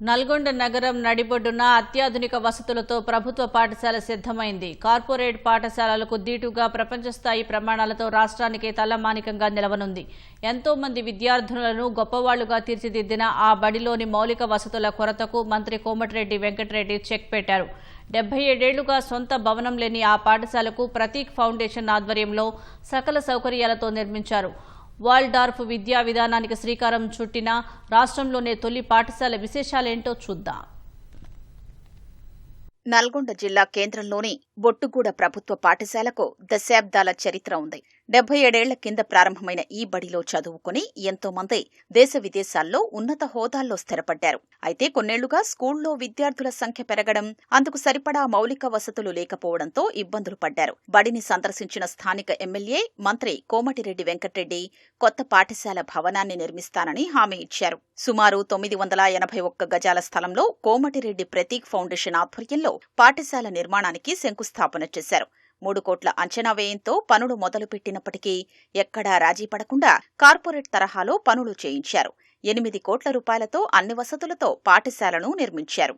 నల్గొండ నగరం నడిబొడ్డున అత్యాధునిక వసతులతో ప్రభుత్వ పాఠశాల సిద్ధమైంది. కార్పొరేట్ పాఠశాలలకు దీటుగా ప్రపంచస్థాయి ప్రమాణాలతో రాష్ట్రానికి తలమానికంగా నిలవనుంది. ఎంతో మంది విద్యార్థులను గొప్పవాళ్ళుగా తీర్చిదిద్దిన ఆ బడిలోని మౌలిక వసతుల కొరతకు మంత్రి కోమటిరెడ్డి వెంకటరెడ్డి చెక్ పెట్టారు. డెబ్బై ఏడేళ్ళుగా సొంత భవనం లేని ఆ పాఠశాలకు ప్రతీక్ ఫౌండేషన్ ఆధ్వర్యంలో సకల సౌకర్యాలతో నిర్మించారు. వాల్డార్ఫ్ విద్యా విధానానికి శ్రీకారం చుట్టిన రాష్ట్రంలోనే తొలి పాఠశాల విశేషాలేంటో చూద్దాం. నల్గొండ జిల్లా కేంద్రంలోని బొట్టుగూడ ప్రభుత్వ పాఠశాలకు దశాబ్దాల చరిత్ర ఉంది. డెబ్బై ఏడేళ్ళ కింద ప్రారంభమైన ఈ బడిలో చదువుకుని ఎంతో మంది దేశ విదేశాల్లో ఉన్నత హోదాల్లో స్థిరపడ్డారు. అయితే కొన్నేళ్ళుగా స్కూల్లో విద్యార్థుల సంఖ్య పెరగడం అందుకు సరిపడా మౌలిక వసతులు లేకపోవడంతో ఇబ్బందులు పడ్డారు. బడిని సందర్శించిన స్థానిక ఎమ్మెల్యే మంత్రి కోమటిరెడ్డి వెంకటరెడ్డి కొత్త పాఠశాల భవనాన్ని నిర్మిస్తానని హామీ ఇచ్చారు. సుమారు తొమ్మిది వందల ఎనభై ఒక్క గజాల స్థలంలో కోమటిరెడ్డి ప్రతీక్ ఫౌండేషన్ ఆధ్వర్యంలో పాఠశాల నిర్మాణానికి శంకుస్థాపన చేశారు. మూడు కోట్ల అంచనా వ్యయంతో పనులు మొదలుపెట్టినప్పటికీ ఎక్కడా రాజీ పడకుండా కార్పొరేట్ తరహాలో పనులు చేయించారు. ఎనిమిది కోట్ల రూపాయలతో అన్ని వసతులతో పాఠశాలను నిర్మించారు.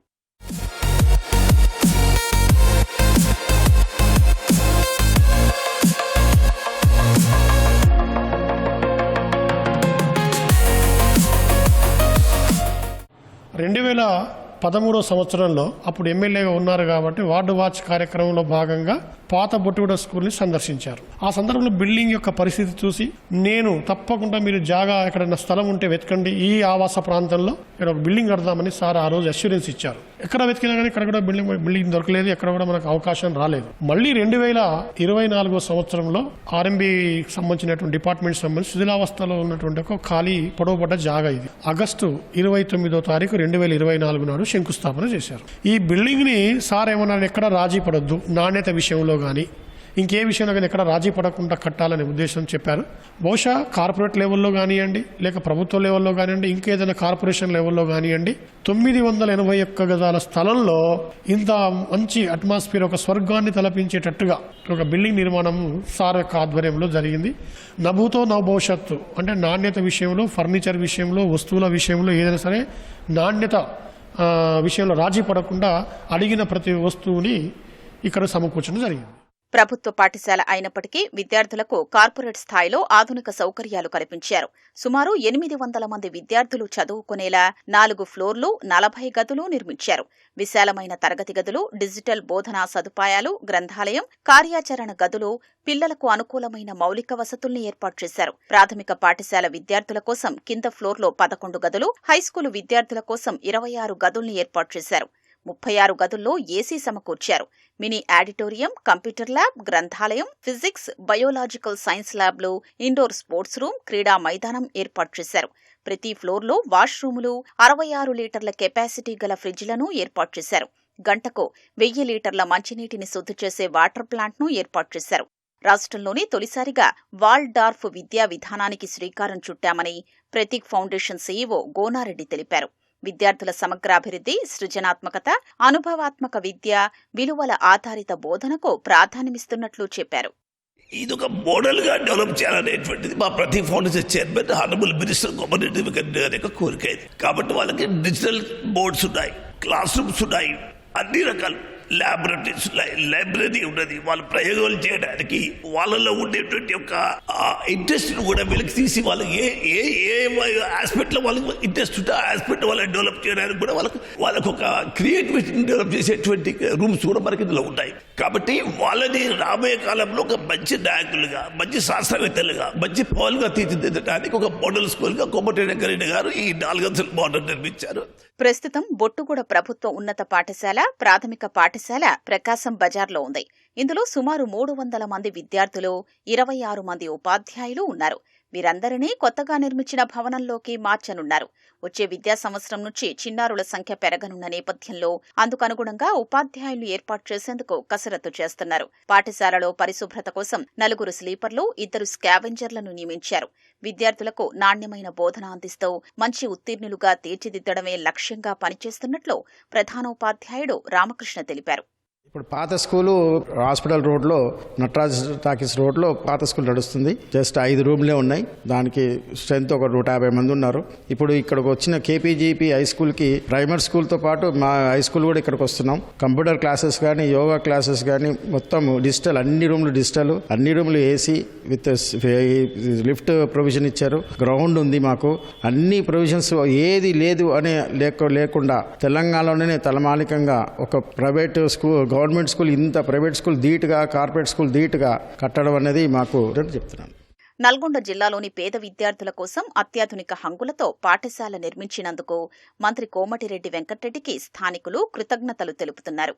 రెండు వేల పదమూడో సంవత్సరంలో అప్పుడు ఎమ్మెల్యేగా ఉన్నారు కాబట్టి వార్డు వాచ్ కార్యక్రమంలో భాగంగా పాత బొట్టుగూడ స్కూల్ని సందర్శించారు. ఆ సందర్భంలో బిల్డింగ్ యొక్క పరిస్థితి చూసి నేను తప్పకుండా మీరు జాగా ఎక్కడైనా స్థలం ఉంటే వెతకండి ఈ ఆవాస ప్రాంతంలో ఇక్కడ ఒక బిల్డింగ్ కడదామని సార్ ఆ రోజు అష్యూరెన్స్ ఇచ్చారు. ఎక్కడ వెతికినా కానీ ఇక్కడ కూడా బిల్డింగ్ బిల్డింగ్ దొరకలేదు ఎక్కడ కూడా మనకు అవకాశం రాలేదు. మళ్ళీ రెండు వేల ఇరవై నాలుగో సంవత్సరంలో ఆర్ఎంబి సంబంధించినటువంటి డిపార్ట్మెంట్ సంబంధించి శిథిలావస్థలో ఉన్నటువంటి ఒక ఖాళీ పొడవుపడ్డ జాగా ఇది. ఆగస్టు ఇరవై తొమ్మిదో తారీఖు రెండు వేల ఇరవై నాలుగు నాడు శంకుస్థాపన చేశారు. ఈ బిల్డింగ్ని సార్ ఏమన్నారు ఎక్కడ రాజీ పడొద్దు నాణ్యత విషయంలో కానీ ఇంకే విషయంలో కానీ ఎక్కడ రాజీ పడకుండా కట్టాలనే ఉద్దేశం చెప్పారు. బహుశా కార్పొరేట్ లెవెల్లో కానివ్వండి లేక ప్రభుత్వ లెవెల్లో కానివ్వండి ఇంకేదైనా కార్పొరేషన్ లెవెల్లో కానివ్వండి తొమ్మిది వందల ఎనభై ఒక్క గజాల స్థలంలో ఇంత మంచి అట్మాస్ఫియర్ ఒక స్వర్గాన్ని తలపించేటట్టుగా ఒక బిల్డింగ్ నిర్మాణం సార్ యొక్క ఆధ్వర్యంలో జరిగింది. నభూతో నా భవిష్యత్తు అంటే నాణ్యత విషయంలో ఫర్నిచర్ విషయంలో వస్తువుల విషయంలో ఏదైనా సరే నాణ్యత విషయంలో రాజీ పడకుండా అడిగిన ప్రతి వస్తువుని ఇక్కడ సమకూర్చడం జరిగింది. ప్రభుత్వ పాఠశాల అయినప్పటికీ విద్యార్థులకు కార్పొరేట్ స్థాయిలో ఆధునిక సౌకర్యాలు కల్పించారు. సుమారు ఎనిమిది వందల మంది విద్యార్థులు చదువుకునేలా నాలుగు ఫ్లోర్లు నలభై గదులు నిర్మించారు. విశాలమైన తరగతి గదులు డిజిటల్ బోధనా సదుపాయాలు గ్రంథాలయం కార్యాచరణ గదులు పిల్లలకు అనుకూలమైన మౌలిక వసతుల్ని ఏర్పాటు చేశారు. ప్రాథమిక పాఠశాల విద్యార్థుల కోసం కింద ఫ్లోర్లో పదకొండు గదులు హైస్కూలు విద్యార్థుల కోసం ఇరవై ఆరు గదుల్ని ఏర్పాటు చేశారు. ముప్పై ఆరు గదుల్లో ఏసీ సమకూర్చారు. మినీ ఆడిటోరియం కంప్యూటర్ ల్యాబ్ గ్రంథాలయం ఫిజిక్స్ బయోలాజికల్ సైన్స్ ల్యాబ్లు ఇండోర్ స్పోర్ట్స్ రూమ్ క్రీడా మైదానం ఏర్పాటు చేశారు. ప్రతి ఫ్లోర్లో వాష్రూములు అరవై ఆరు లీటర్ల కెపాసిటీ గల ఫ్రిడ్జ్లను ఏర్పాటు చేశారు. గంటకు వెయ్యి లీటర్ల మంచినీటిని శుద్ధి చేసే వాటర్ ప్లాంట్ను ఏర్పాటు చేశారు. రాష్ట్రంలోనే తొలిసారిగా వాల్డార్ఫ్ విద్యా విధానానికి శ్రీకారం చుట్టామని ప్రతీక్ ఫౌండేషన్ సీఈఓ గోనారెడ్డి తెలిపారు. విద్యార్థుల సమగ్రాభివృద్ధి సృజనాత్మకత అనుభవాత్మక విద్య విలువల ఆధారిత బోధనకు ప్రాధాన్యమిస్తున్నట్లు చెప్పారు. ఇది ఒక మోడల్గా డెవలప్ చేయాలనేటువంటిది మా ప్రతి foundation chairman honourable minister Komareddy Venkat గారి యొక్క కోరిక కాబట్టి వాళ్ళకి డిజిటల్ బోర్డ్స్ ఉన్నాయి క్లాస్ రూమ్స్ ఉన్నాయి అన్ని రకాలు. ల్యాబొరేటరీస్ లైబ్రరీ ఉన్నది. వాళ్ళ ప్రయోగాలు చేయడానికి వాళ్ళలో ఉండేటువంటి యొక్క ఇంట్రెస్ట్ కూడా వెలికి తీసి వాళ్ళకి ఏ ఏ ఏ ఆస్పెక్ట్లో వాళ్ళకి ఇంట్రెస్ట్ ఉంటే ఆ ఆస్పెక్ట్ వాళ్ళని డెవలప్ చేయడానికి కూడా వాళ్ళకు వాళ్ళకు ఒక క్రియేటివిటీని డెవలప్ చేసేటువంటి రూమ్స్ కూడా మనకి ఇందులో ఉంటాయి. కాబట్టి వాళ్ళని రాబోయే కాలంలో ఒక మంచి నాయకులుగా మంచి శాస్త్రవేత్తలుగా మంచి పౌరులుగా తీర్చిదిద్దడానికి ఒక మోడల్ స్కూల్గా గా కొమ్మటి గారు ఈ నాలుగంతల మోడల్ నిర్మించారు. ప్రస్తుతం బొట్టుగూడ ప్రభుత్వ ఉన్నత పాఠశాల ప్రాథమిక పాఠశాల ప్రకాశం బజార్లో ఉంది. ఇందులో సుమారు మూడు వందల మంది విద్యార్థులు ఇరవై ఆరు మంది ఉపాధ్యాయులు ఉన్నారు. వీరందరినీ కొత్తగా నిర్మించిన భవనంలోకి మార్చనున్నారు. వచ్చే విద్యా సంవత్సరం నుంచి చిన్నారుల సంఖ్య పెరగనున్న నేపథ్యంలో అందుకనుగుణంగా ఉపాధ్యాయులు ఏర్పాటు చేసేందుకు కసరత్తు చేస్తున్నారు. పాఠశాలలో పరిశుభ్రత కోసం నలుగురు స్లీపర్లు ఇద్దరు స్కావెంజర్లను నియమించారు. విద్యార్థులకు నాణ్యమైన బోధన అందిస్తూ మంచి ఉత్తీర్ణులుగా తీర్చిదిద్దడమే లక్ష్యంగా పనిచేస్తున్నట్లు ప్రధానోపాధ్యాయుడు రామకృష్ణ తెలిపారు. ఇప్పుడు పాత స్కూలు హాస్పిటల్ రోడ్లో నటరాజ్ టాకీస్ రోడ్లో పాత స్కూల్ నడుస్తుంది. జస్ట్ ఐదు రూమ్లే ఉన్నాయి. దానికి స్ట్రెంత్ ఒక నూట యాభై మంది ఉన్నారు. ఇప్పుడు ఇక్కడికి వచ్చిన కేపీజీపీ హై స్కూల్కి ప్రైమరీ స్కూల్తో పాటు మా హై స్కూల్ కూడా ఇక్కడికి వస్తున్నాం. కంప్యూటర్ క్లాసెస్ కానీ యోగా క్లాసెస్ కానీ మొత్తం డిజిటల్ అన్ని రూమ్లు డిజిటల్. అన్ని రూమ్లు ఏసీ విత్ లిఫ్ట్ ప్రొవిజన్ ఇచ్చారు. గ్రౌండ్ ఉంది మాకు. అన్ని ప్రొవిజన్స్ ఏది లేదు అనే లేక లేకుండా తెలంగాణలోనే తలమానికంగా ఒక ప్రైవేట్ స్కూల్ గవర్నమెంట్ స్కూల్ ఇంత ప్రైవేట్ స్కూల్ ధీటుగా కార్పొరేట్ స్కూల్ ధీటుగా కట్టడం అనేది మాకు రెండు చెప్తున్నాను. నల్గొండ జిల్లాలోని పేద విద్యార్థుల కోసం అత్యాధునిక హంగులతో పాఠశాల నిర్మించినందుకు మంత్రి కోమటిరెడ్డి వెంకటరెడ్డికి స్థానికులు కృతజ్ఞతలు తెలుపుతున్నారు.